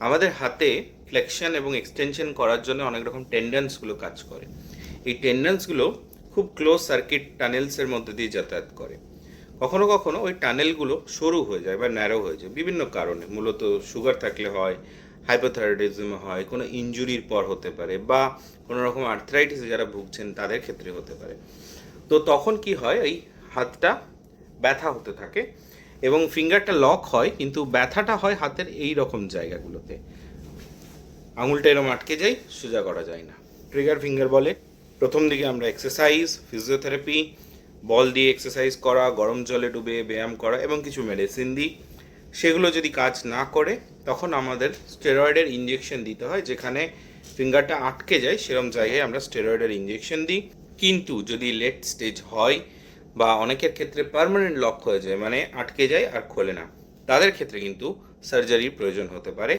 আমাদের হাতে ফ্লেকশন এবং এক্সটেনশন করার জন্য অনেক রকম টেন্ডেন্সগুলো কাজ করে। এই টেন্ডেন্সগুলো খুব ক্লোজ সার্কিট টানেলসের মধ্যে দিয়ে যাতায়াত করে। কখনো কখনো ওই টানেলগুলো সরু হয়ে যায় বা ন্যারো হয়ে যায়, বিভিন্ন কারণে। মূলত সুগার থাকলে হয় হাইপোথাইরয়েডিজম হয়, কোনো ইনজুরির পর হতে পারে বা কোনো রকম আর্থ্রাইটিসে যারা ভুগছেন তাদের ক্ষেত্রে হতে পারে। তো তখন কি হয়, এই হাতটা ব্যথা হতে থাকে এবং ফিঙ্গারটা লক হয়, কিন্তু ব্যথাটা হয় হাতের এই রকম জায়গাগুলোতে। আঙুলটা এরকম আটকে যায়, সোজা করা যায় না। ট্রিগার ফিঙ্গার বলে। প্রথম দিকে আমরা এক্সারসাইজ ফিজিওথেরাপি বল দিয়ে এক্সারসাইজ করা, গরম জলে ডুবে ব্যায়াম করা এবং কিছু মেডিসিন দিই। সেগুলো যদি কাজ না করে, তখন আমাদের স্টেরয়েডের ইঞ্জেকশন দিতে হয়, যেখানে ফিঙ্গারটা আটকে যায় সেরকম জায়গায় আমরা স্টেরয়েডের ইঞ্জেকশন দিই। কিন্তু যদি লেট স্টেজ হয় বা অনেকের ক্ষেত্রে পারমানেন্ট লক হয়ে যায় মানে আটকে যায় আর খোলে না। তাদের ক্ষেত্রে কিন্তু সার্জারির প্রয়োজন হতে পারে।